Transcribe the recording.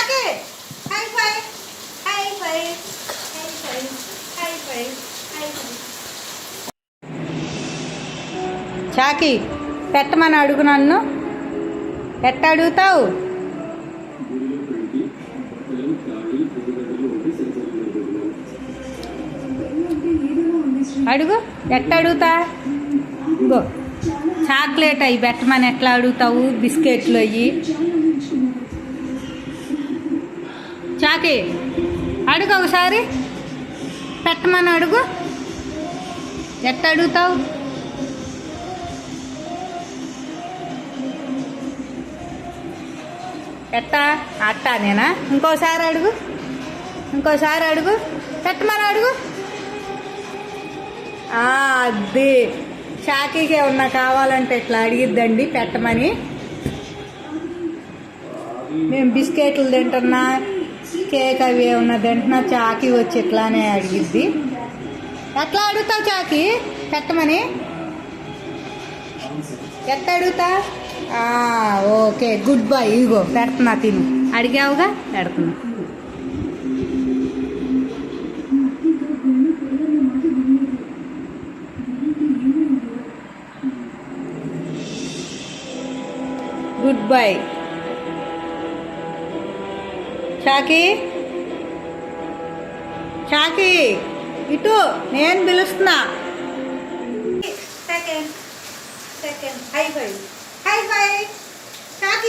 చాకి high five high five high five high five high five చాకి పెట్టమని అడుగు నన్ను. ఎట్ట అడుగుతావు? అడుగు. ఎట్ట అడుగుతా? చాక్లెట్ అవి పెట్టమని ఎట్లా అడుగుతావు? బిస్కెట్లు అయ్యి. చాకి. అడుగు ఒకసారి. పెట్టమని అడుగు. ఎట్ట అడుగుతావు? ఎట్టా? అట్టా నేనా? ఇంకోసారి అడుగు. ఇంకోసారి అడుగు. పెట్టమని అడుగు. అది. షాకీకి ఏమన్నా కావాలంటే ఇట్లా అడిగిద్దండి పెట్టమని. మేము బిస్కెట్లు తింటున్నా. కేక్ అవి ఏమన్నా తింటున్నా చాకి వచ్చి ఇట్లానే అడిగిద్ది. ఎట్లా అడుగుతావు చాకి? పెట్టమని. ఎట్ట అడుగుతా? ఓకే గుడ్ బై ఇగో పెడుతున్నా తిను. అడిగావుగా? పెడుతున్నా. Good bye. షాకి? షాకి ఇటు నేను పిలుస్తున్నా. Second second high five high five షాకి.